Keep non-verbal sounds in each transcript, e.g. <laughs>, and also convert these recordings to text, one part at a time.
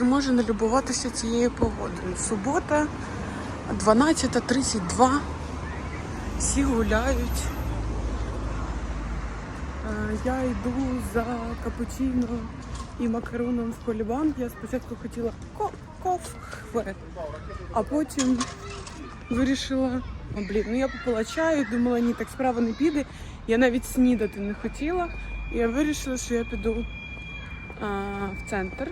Не можу не любуватися цією погодою. Субота, 12.32. Всі гуляють. Е, Я йду за капучино і макароном в колібан. Я спочатку хотіла ко- кофе, а потім вирішила, «О, блін, ну я попила чаю, думала, ні, так справа не піде. Я навіть снідати не хотіла. Я вирішила, що я піду а, в центр.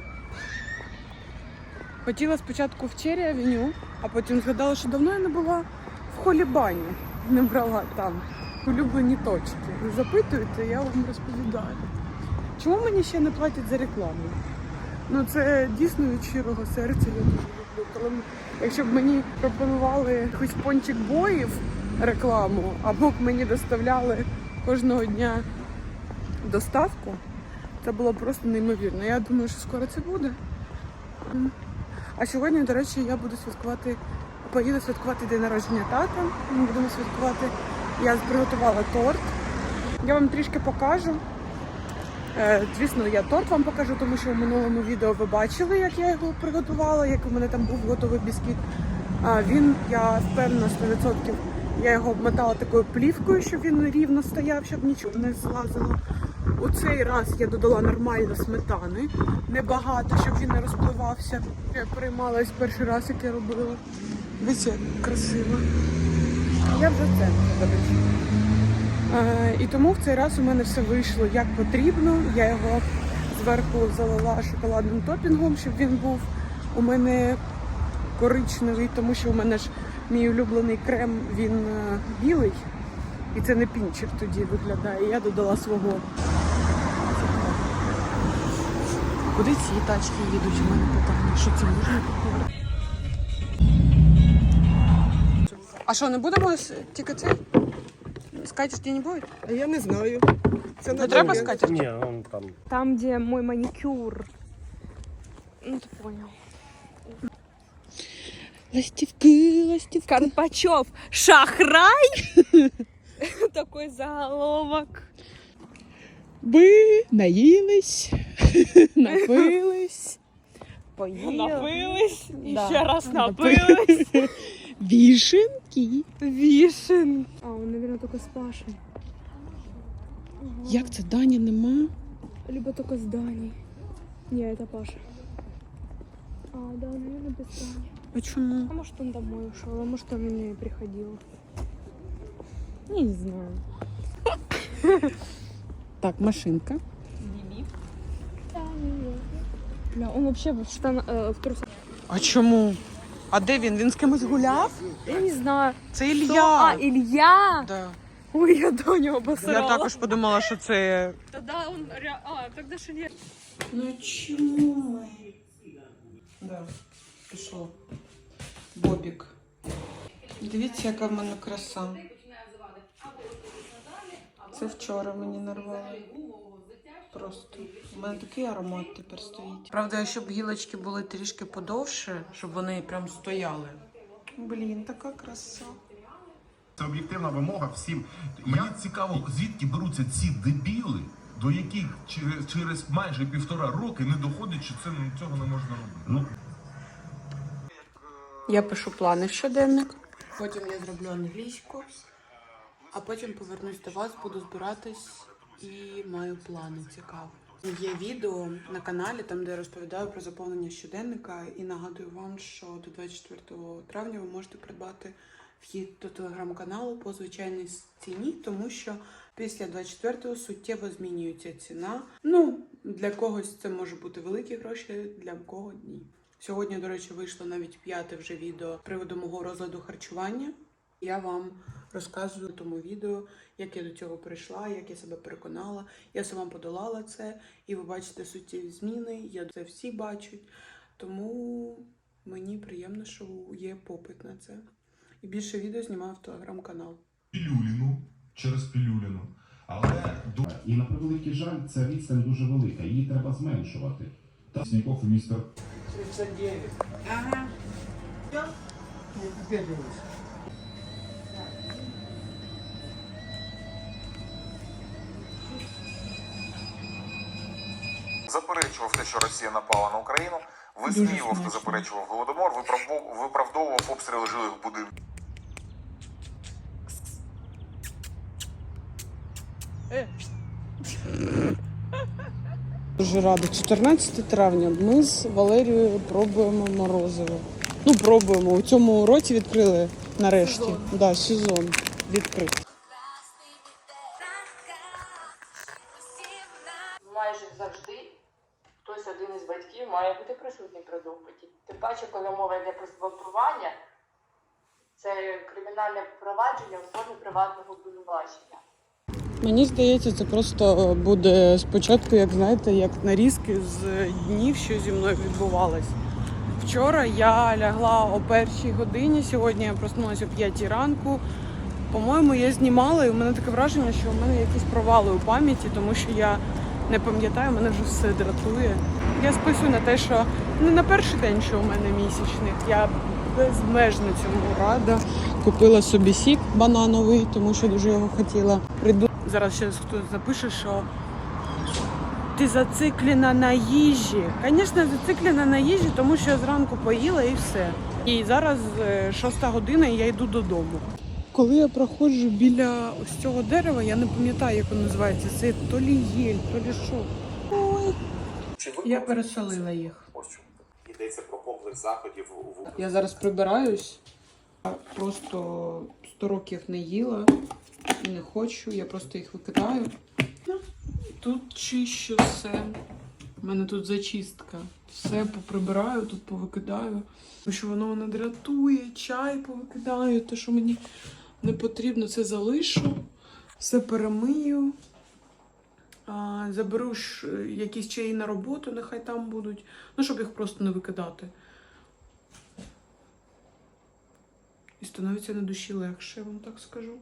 Хотіла спочатку в Чері Авеню, а потім згадала, що давно я не була в холібані, не брала там улюблені точки. Ви запитуєте, я вам розповідаю. Чому мені ще не платять за рекламу? Ну це дійсно від щирого серця. Я дуже люблю. Коли якщо б мені пропонували хоч пончик боїв рекламу, або б мені доставляли кожного дня доставку, це було просто неймовірно. Я думаю, що скоро це буде. А сьогодні, до речі, я буду святкувати, поїду святкувати день народження тата. Ми будемо святкувати. Я приготувала торт. Я вам трішки покажу. Е, Звісно, я торт вам покажу, тому що в минулому відео ви бачили, як я його приготувала, як у мене там був готовий біскіт. Він, я впевнена 100%, я його обмотала такою плівкою, щоб він рівно стояв, щоб нічого не злазило. У цей раз я додала нормально сметани, небагато, щоб він не розпливався. Я переймалась перший раз, як я робила. Дивіться, красиво. Я вже це, до. Е, І тому в цей раз у мене все вийшло як потрібно. Я його зверху залила шоколадним топінгом, щоб він був у мене коричневий, тому що у мене ж мій улюблений крем він е, білий. І це не пінчик тоді виглядає. Я додала свого. Куди ці тачки їдуть? У мене питання. Що це можна купити? А що, не будемо с- тільки це? Скатерть не буде? А я не знаю. Це Не треба скатерть? Не, он там. Там, где мой маникюр. Ну, ты понял. Ластівки, ластівки. Карпачев. Шахрай? <laughs> Такой заголовок. Би наїлись, <laughs> напились, поїли. Напылась. Да. Еще раз Напылась. напылась. <laughs> Вішенки. Вишен. А, он, наверное, только с Пашей. Як це Дані нема? Либо только с Даней. Не, это Паша. А, да, наверное, без Дани. А чому? А может, он домой ушел, а может, он не приходил. Не знаю. Так, машинка. Бля, он вообще в штан... э, в трусах. А чому? А де він? Він з кимось гуляв? Я не знаю. Це Кто? Ілля. А, Илья! Да. Ой, я Даню Я обосрала. також подумала, що це. Тогда он... А, тогда же Илья... Ну чому ми? Да, пішло. Бобік. Дивіться, яка в мене краса. Це вчора мені нарвали. Просто. У мене такий аромат тепер стоїть. Правда, щоб гілочки були трішки подовше, щоб вони прям стояли. Блін, така краса. Це об'єктивна вимога всім. Мені цікаво, звідки беруться ці дебіли, до яких через, через майже півтора роки не доходить, що це цього не можна робити. Ну Я пишу плани в щоденник. Потім я зроблю англійську, а потім повернусь до вас, буду збиратись і маю плани цікаво. Є відео на каналі, там де я розповідаю про заповнення щоденника, і нагадую вам, що до 24 травня ви можете придбати вхід до телеграм-каналу по звичайній ціні, тому що після 24-го суттєво змінюється ціна. Ну, для когось це може бути великі гроші, для кого ні. Сьогодні, до речі, вийшло навіть п'яте вже відео з приводу мого розладу харчування. Я вам розказую в тому відео, як я до цього прийшла, як я себе переконала. Я сама подолала це, і ви бачите суттєві зміни. Я це всі бачать. Тому мені приємно, що є попит на це. І більше відео знімаю в телеграм-канал. пілюліну через пілюліну. Але І на превеликий жаль, ця відстань дуже велика, її треба зменшувати. Та Сніков і містер заперечував те, що Росія напала на Україну, Висміював та заперечував голодомор, виправдовував, обстріли жилих будинків. Дуже рада. 14 травня ми з Валерією пробуємо морозиво. Ну, пробуємо. У цьому році відкрили нарешті. Сезон. Да, сезон відкритий. Має бути присутній при допиті. Тим паче, коли мова йде про зґвалтування, це кримінальне провадження у формі приватного обвинувачення. Мені здається, це просто буде спочатку, як знаєте, як нарізки з днів, що зі мною відбувалось. Вчора я лягла о першій годині, сьогодні я проснулася о п'ятій ранку. По-моєму, я знімала, і у мене таке враження, що у мене якісь провали у пам'яті, тому що я не пам'ятаю, мене вже все дратує. Я списую на те, що не на перший день, що у мене місячних. Я безмежно цьому рада. Купила собі сік банановий, тому що дуже його хотіла. Прийду. Зараз ще хтось запише, що ти зациклена на їжі. Звісно, зациклена на їжі, тому що я зранку поїла і все. І зараз е, шоста година, і я йду додому. Коли я проходжу біля ось цього дерева, я не пам'ятаю, як воно називається. Це то лі єль, то лі що. Ой. Я переселила їх. Йдеться про комплекс заходів в Я зараз прибираюсь. Я Просто 100 років не їла, не хочу, я просто їх викидаю. Тут чищу все. У мене тут зачистка. Все поприбираю, тут повикидаю. Тому що воно мене дратує, чай повикидаю, те, що мені не потрібно, це залишу. Все перемию. Заберу е, якісь чаї на роботу, нехай там будуть. Ну, щоб їх просто не викидати. І становиться на душі легше, я вам так скажу.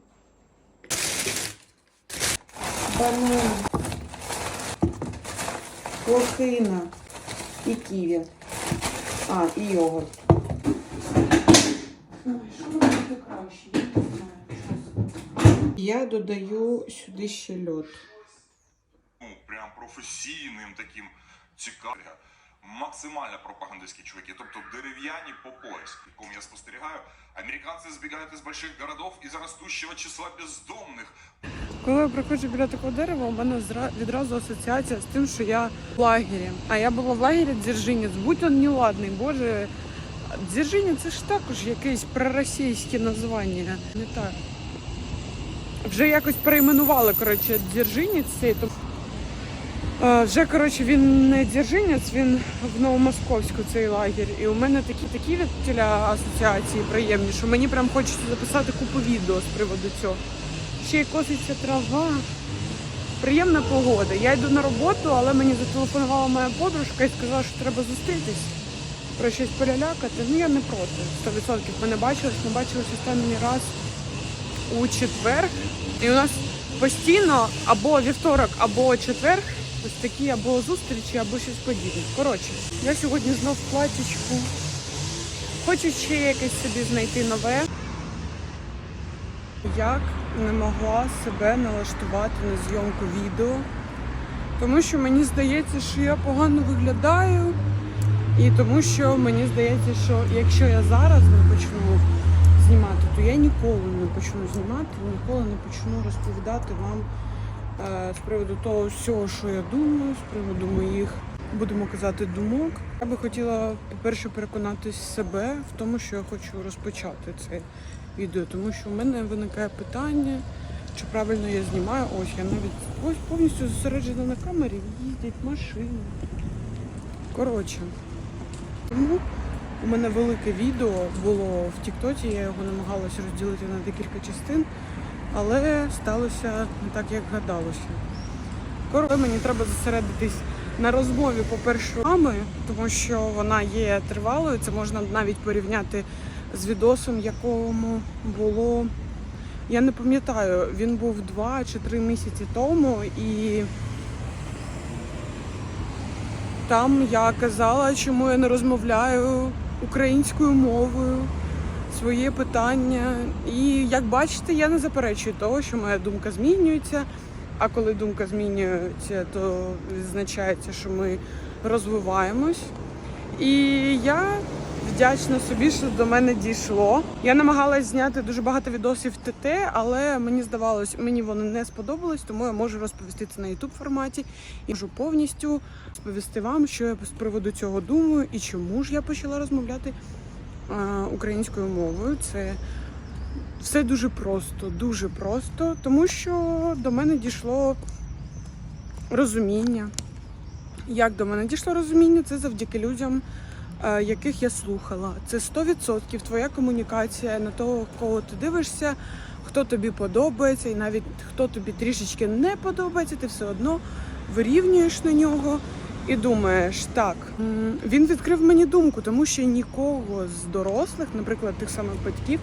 Банан. Лохина. І ківі. А, і йогурт. Ой, що мені буде краще? Я не знаю. Я додаю сюди ще льод. ну, прям професійним таким цікавим. Максимально пропагандистські чуваки, тобто дерев'яні по пояс, якому я спостерігаю. Американці збігають із больших городов із ростущого числа бездомних. Коли я проходжу біля такого дерева, у мене відразу асоціація з тим, що я в лагері. А я була в лагері Дзержинець. Будь он неладний, боже. Дзержинець це ж також якесь проросійське названня. Не так. Вже якось перейменували, коротше, Дзержинець цей. Е, вже, коротше, він не Дзержинець, він в Новомосковську цей лагерь. І у мене такі такі від асоціації приємні, що мені прям хочеться записати купу відео з приводу цього. Ще й коситься трава. Приємна погода. Я йду на роботу, але мені зателефонувала моя подружка і сказала, що треба зустрітись, про щось полялякати. Ну я не проти. 100%. Ми не бачились, ми бачились останній раз у четвер. І у нас постійно або вівторок, або четвер ось такі або зустрічі, або щось подібне. Коротше, я сьогодні знов платічку. Хочу ще якесь собі знайти нове. Як не могла себе налаштувати на зйомку відео, тому що мені здається, що я погано виглядаю, і тому що мені здається, що якщо я зараз не почну знімати, то я ніколи не почну знімати, ніколи не почну розповідати вам е, з приводу того всього, що я думаю, з приводу моїх, будемо казати, думок. Я би хотіла, по-перше, переконатись себе в тому, що я хочу розпочати це відео, тому що в мене виникає питання, чи правильно я знімаю. Ось я навіть ось повністю зосереджена на камері, їздять машини. Коротше, тому у мене велике відео було в Тіктоці, я його намагалася розділити на декілька частин, але сталося не так, як гадалося. Коротше, мені треба зосередитись на розмові, по-перше, з вами, тому що вона є тривалою. Це можна навіть порівняти з відосом, якому було. Я не пам'ятаю, він був два чи три місяці тому, і там я казала, чому я не розмовляю українською мовою, своє питання. І як бачите, я не заперечую того, що моя думка змінюється. А коли думка змінюється, то відзначається, що ми розвиваємось. І я вдячна собі, що до мене дійшло. Я намагалась зняти дуже багато відосів ТТ, але мені здавалось, мені воно не сподобалось, тому я можу розповісти це на youtube форматі і можу повністю розповісти вам, що я з приводу цього думаю і чому ж я почала розмовляти українською мовою. Це все дуже просто, дуже просто, тому що до мене дійшло розуміння. Як до мене дійшло розуміння, це завдяки людям, яких я слухала. Це 100% твоя комунікація на того, кого ти дивишся, хто тобі подобається, і навіть хто тобі трішечки не подобається, ти все одно вирівнюєш на нього і думаєш, так, він відкрив мені думку, тому що нікого з дорослих, наприклад, тих самих батьків,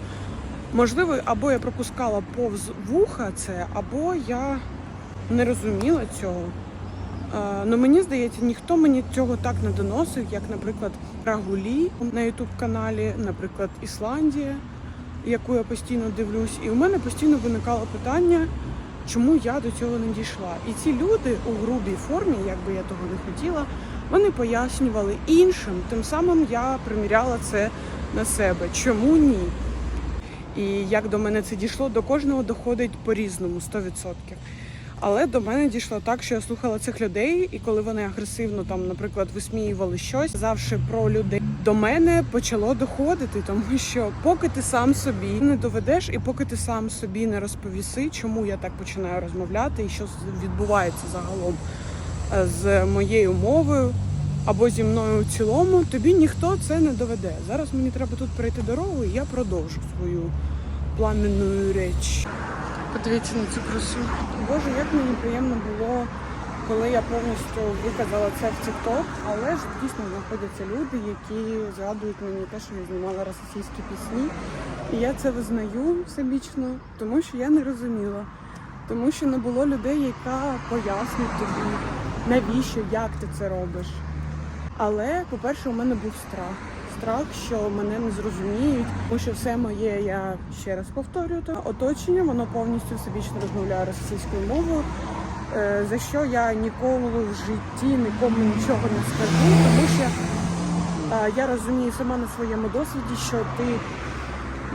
можливо, або я пропускала повз вуха це, або я не розуміла цього. Е, Ну мені здається, ніхто мені цього так не доносив, як, наприклад, Рагулі на ютуб каналі, наприклад, Ісландія, яку я постійно дивлюсь, і у мене постійно виникало питання, чому я до цього не дійшла. І ці люди у грубій формі, як би я того не хотіла, вони пояснювали іншим. Тим самим я приміряла це на себе. Чому ні? І як до мене це дійшло, до кожного доходить по-різному, 100%. Але до мене дійшло так, що я слухала цих людей, і коли вони агресивно там, наприклад, висміювали щось, завжди про людей до мене почало доходити, тому що поки ти сам собі не доведеш, і поки ти сам собі не розповіси, чому я так починаю розмовляти, і що відбувається загалом е, з моєю мовою або зі мною в цілому, тобі ніхто це не доведе. Зараз мені треба тут перейти дорогу, і я продовжу свою пламенну реч. Подивіться на цю красу. Боже, як мені приємно було, коли я повністю виказала це в TikTok, але ж дійсно знаходяться люди, які згадують мені те, що я знімала російські пісні. І я це визнаю всебічно, тому що я не розуміла. Тому що не було людей, яка пояснить тобі, навіщо, як ти це робиш. Але, по-перше, у мене був страх. Страх, що мене не зрозуміють, тому що все моє, я ще раз повторюю, то оточення, воно повністю всебічно розмовляє російською мовою, е, за що я ніколи в житті нікому нічого не скажу, тому що е, я розумію сама на своєму досвіді, що ти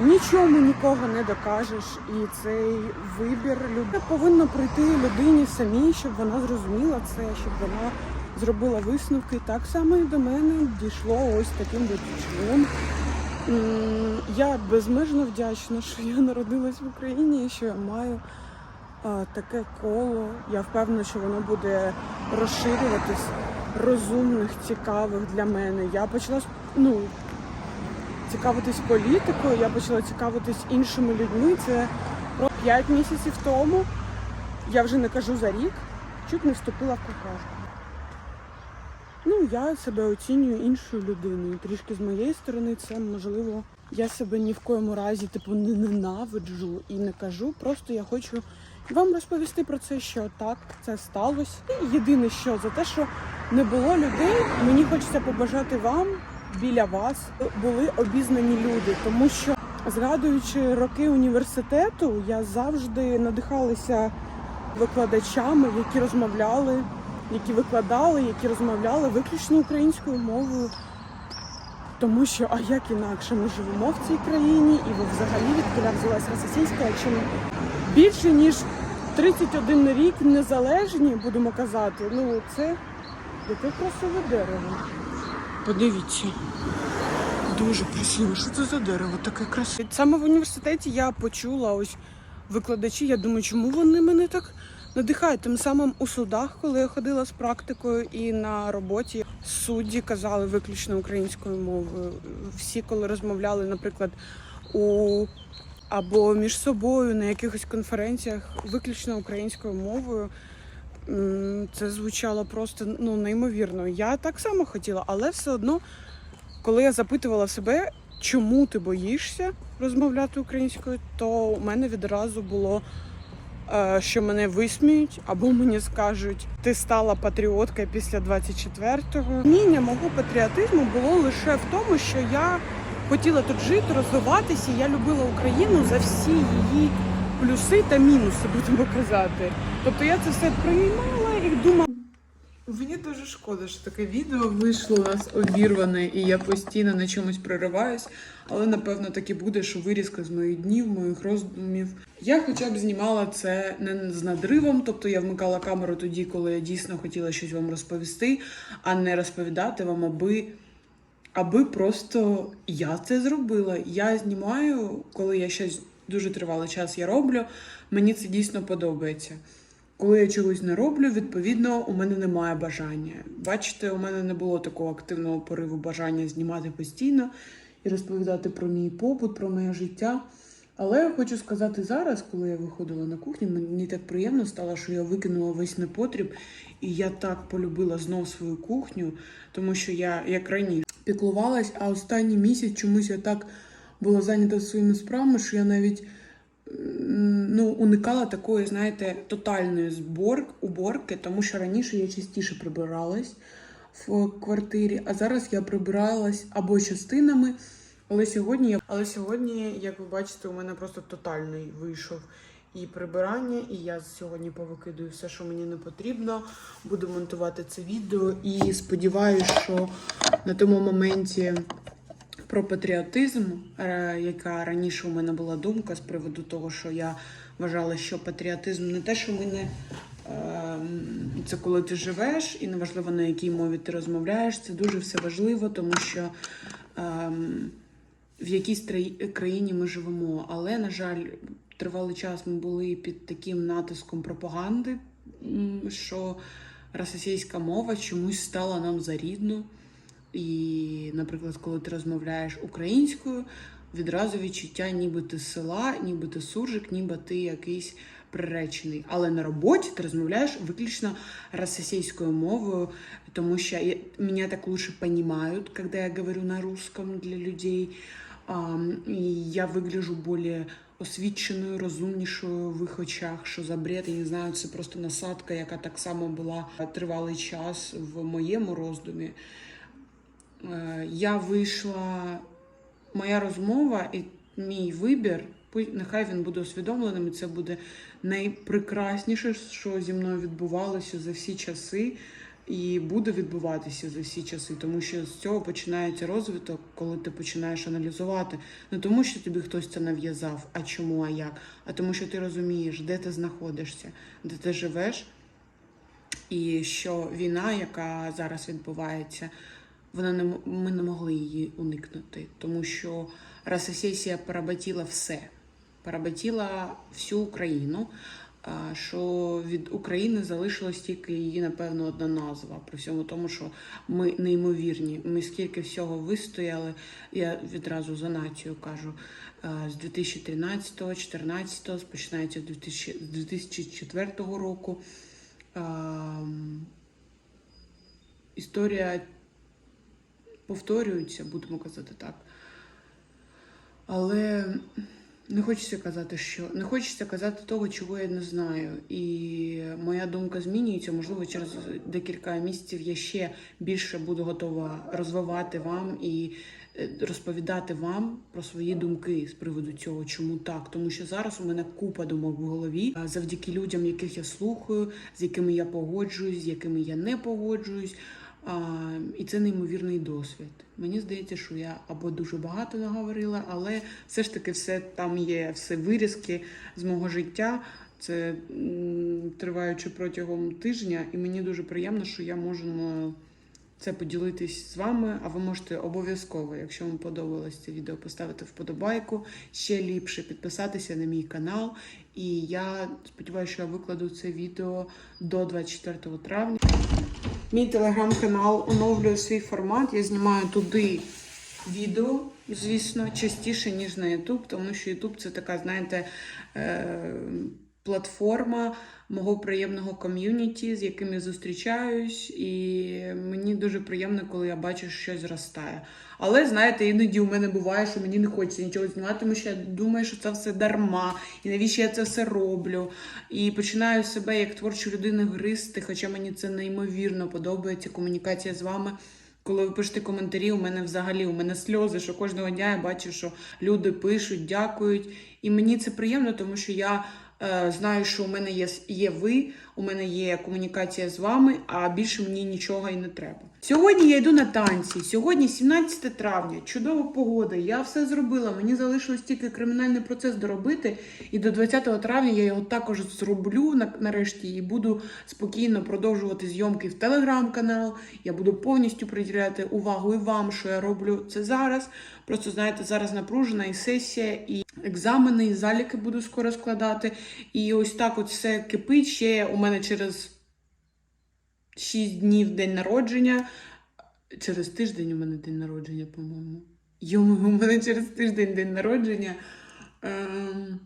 нічому нікого не докажеш, і цей вибір люди повинно прийти людині самій, щоб вона зрозуміла це, щоб вона зробила висновки. Так само і до мене дійшло ось таким чином. Я безмежно вдячна, що я народилась в Україні і що я маю таке коло. Я впевнена, що воно буде розширюватись розумних, цікавих для мене. Я почала ну, цікавитись політикою, я почала цікавитись іншими людьми. Це про 5 місяців тому. Я вже не кажу за рік, чуть не вступила в какашку. Я себе оцінюю іншою людиною. Трішки з моєї сторони, це можливо. Я себе ні в коєму разі типу не ненавиджу і не кажу. Просто я хочу вам розповісти про це, що так це сталося. І єдине, що за те, що не було людей, мені хочеться побажати вам біля вас були обізнані люди, тому що згадуючи роки університету, я завжди надихалася викладачами, які розмовляли, які викладали, які розмовляли виключно українською мовою. Тому що, а як інакше, ми живемо в цій країні, і ви взагалі відколя взялась російська, якщо ми більше ніж 31 рік незалежні, будемо казати. Ну це яке красиве дерево. Подивіться. Дуже красиво. Що це за дерево таке красиве? Саме в університеті я почула ось викладачі. Я думаю, чому вони мене так надихають? Тим самим у судах, коли я ходила з практикою і на роботі судді казали виключно українською мовою. Всі, коли розмовляли, наприклад, у або між собою на якихось конференціях виключно українською мовою. Це звучало просто ну неймовірно. Я так само хотіла, але все одно, коли я запитувала себе, чому ти боїшся розмовляти українською, то у мене відразу було, що мене висміють, або мені скажуть, ти стала патріоткою після 24-го. Міння мого патріотизму було лише в тому, що я хотіла тут жити, розвиватися. Я любила Україну за всі її плюси та мінуси, будемо казати. Тобто я це все приймала і думала. Мені дуже шкода, що таке відео вийшло у нас обірване, і я постійно на чомусь прориваюсь. Але напевно так і буде, що вирізка з моїх днів, моїх роздумів. Я хоча б знімала це не з надривом, тобто я вмикала камеру тоді, коли я дійсно хотіла щось вам розповісти, а не розповідати вам, аби, аби просто я це зробила. Я знімаю, коли я щось дуже тривалий час я роблю, мені це дійсно подобається. Коли я чогось не роблю, відповідно, у мене немає бажання. Бачите, у мене не було такого активного пориву бажання знімати постійно і розповідати про мій побут, про моє життя. Але я хочу сказати зараз, коли я виходила на кухню, мені так приємно стало, що я викинула весь непотріб, і я так полюбила знов свою кухню, тому що я як раніше піклувалась, а останній місяць чомусь я так була зайнята своїми справами, що я навіть ну, уникала такої, знаєте, тотальної збор, уборки, тому що раніше я частіше прибиралась в квартирі, а зараз я прибиралась або частинами. Але сьогодні, я- але сьогодні, як ви бачите, у мене просто тотальний вийшов і прибирання, і я сьогодні повикидую все, що мені не потрібно. Буду монтувати це відео і сподіваюся, що на тому моменті про патріотизм, е, яка раніше у мене була думка з приводу того, що я вважала, що патріотизм не те, що ми не ем, це коли ти живеш, і неважливо на якій мові ти розмовляєш, це дуже все важливо, тому що ем, в якійсь країні ми живемо. Але, на жаль, тривалий час ми були під таким натиском пропаганди, що російська мова чомусь стала нам за рідну. І, наприклад, коли ти розмовляєш українською, відразу відчуття, ніби ти села, ніби ти суржик, ніби ти якийсь приречений. Але на роботі ти розмовляєш виключно російською мовою, тому що я, мене так лучше понимают, когда я говорю на русском для людей. А, і я вигляжу більш освіченою, розумнішою в їх очах, що за бред, я не знаю, це просто насадка, яка так само була тривалий час в моєму роздумі. Е, Я вийшла, моя розмова і мій вибір, нехай він буде усвідомленим, і це буде найпрекрасніше, що зі мною відбувалося за всі часи, і буде відбуватися за всі часи, тому що з цього починається розвиток, коли ти починаєш аналізувати. Не тому, що тобі хтось це нав'язав, а чому, а як, а тому, що ти розумієш, де ти знаходишся, де ти живеш, і що війна, яка зараз відбувається, вона не ми не могли її уникнути, тому що Росія поработила все, поработила всю Україну. Що від України залишилась тільки її, напевно, одна назва. При всьому тому, що ми неймовірні. Ми скільки всього вистояли. Я відразу за націю кажу з 2013 14 починається з 2004 року. Історія повторюється, будемо казати так. Але не хочеться казати, що не хочеться казати того, чого я не знаю. І моя думка змінюється. Можливо, через декілька місяців я ще більше буду готова розвивати вам і е, розповідати вам про свої думки з приводу цього, чому так. Тому що зараз у мене купа думок в голові завдяки людям, яких я слухаю, з якими я погоджуюсь, з якими я не погоджуюсь. І це неймовірний досвід. Мені здається, що я або дуже багато наговорила, але все ж таки все там є все вирізки з мого життя. Це триваючи протягом тижня, і мені дуже приємно, що я можу це поділитись з вами. А ви можете обов'язково, якщо вам подобалось це відео, поставити вподобайку, ще ліпше підписатися на мій канал. І я сподіваюся, що я викладу це відео до 24 травня. Мій телеграм-канал оновлює свій формат. Я знімаю туди відео, звісно, частіше, ніж на Ютуб, тому що Ютуб це така, знаєте, е, платформа мого приємного ком'юніті, з яким я зустрічаюсь, і мені дуже приємно, коли я бачу, що щось зростає. Але знаєте, іноді у мене буває, що мені не хочеться нічого знімати, тому що я думаю, що це все дарма, і навіщо я це все роблю. І починаю себе як творчу людину гризти, хоча мені це неймовірно подобається комунікація з вами. Коли ви пишете коментарі, у мене взагалі у мене сльози, що кожного дня я бачу, що люди пишуть, дякують. І мені це приємно, тому що я Е, Знаю, що у мене є, є ви, у мене є комунікація з вами, а більше мені нічого і не треба. Сьогодні я йду на танці. Сьогодні 17 травня, чудова погода. Я все зробила. Мені залишилось тільки кримінальний процес доробити. І до 20 травня я його також зроблю нарешті і буду спокійно продовжувати зйомки в телеграм-канал. Я буду повністю приділяти увагу і вам, що я роблю це зараз. Просто знаєте, зараз напружена і сесія, і екзамени, і заліки буду скоро складати. І ось так от все кипить. Ще у мене через 6 днів день народження. Через тиждень у мене день народження, по-моєму. Йому, у мене через тиждень день народження. Ем...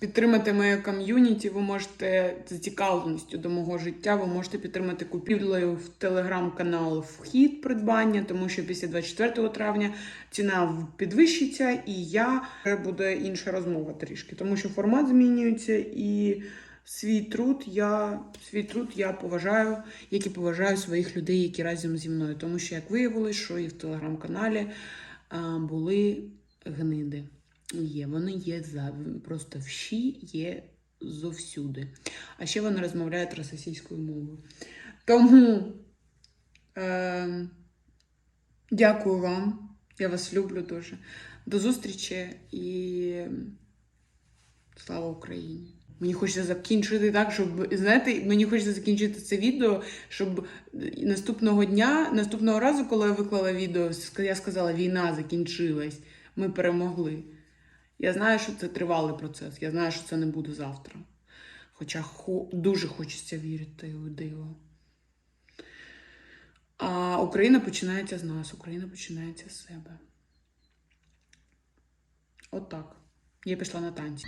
Підтримати моє ком'юніті, ви можете зацікавленістю до мого життя, ви можете підтримати купівлею в телеграм-канал вхід придбання, тому що після 24 травня ціна підвищиться, і я буде інша розмова трішки, тому що формат змінюється і свій труд я свій труд я поважаю, як і поважаю своїх людей, які разом зі мною. Тому що як виявилось, що і в телеграм-каналі були гниди. Є, вони є за просто вщі є зовсюди. А ще вони розмовляють російською мовою. Тому е, дякую вам. Я вас люблю дуже. До зустрічі і слава Україні! Мені хочеться закінчити так, щоб знаєте, мені хочеться закінчити це відео, щоб наступного дня, наступного разу, коли я виклала відео, я сказала, війна закінчилась, ми перемогли. Я знаю, що це тривалий процес. Я знаю, що це не буде завтра. Хоча хо- дуже хочеться вірити у диво. А Україна починається з нас, Україна починається з себе. От. Я пішла на танці.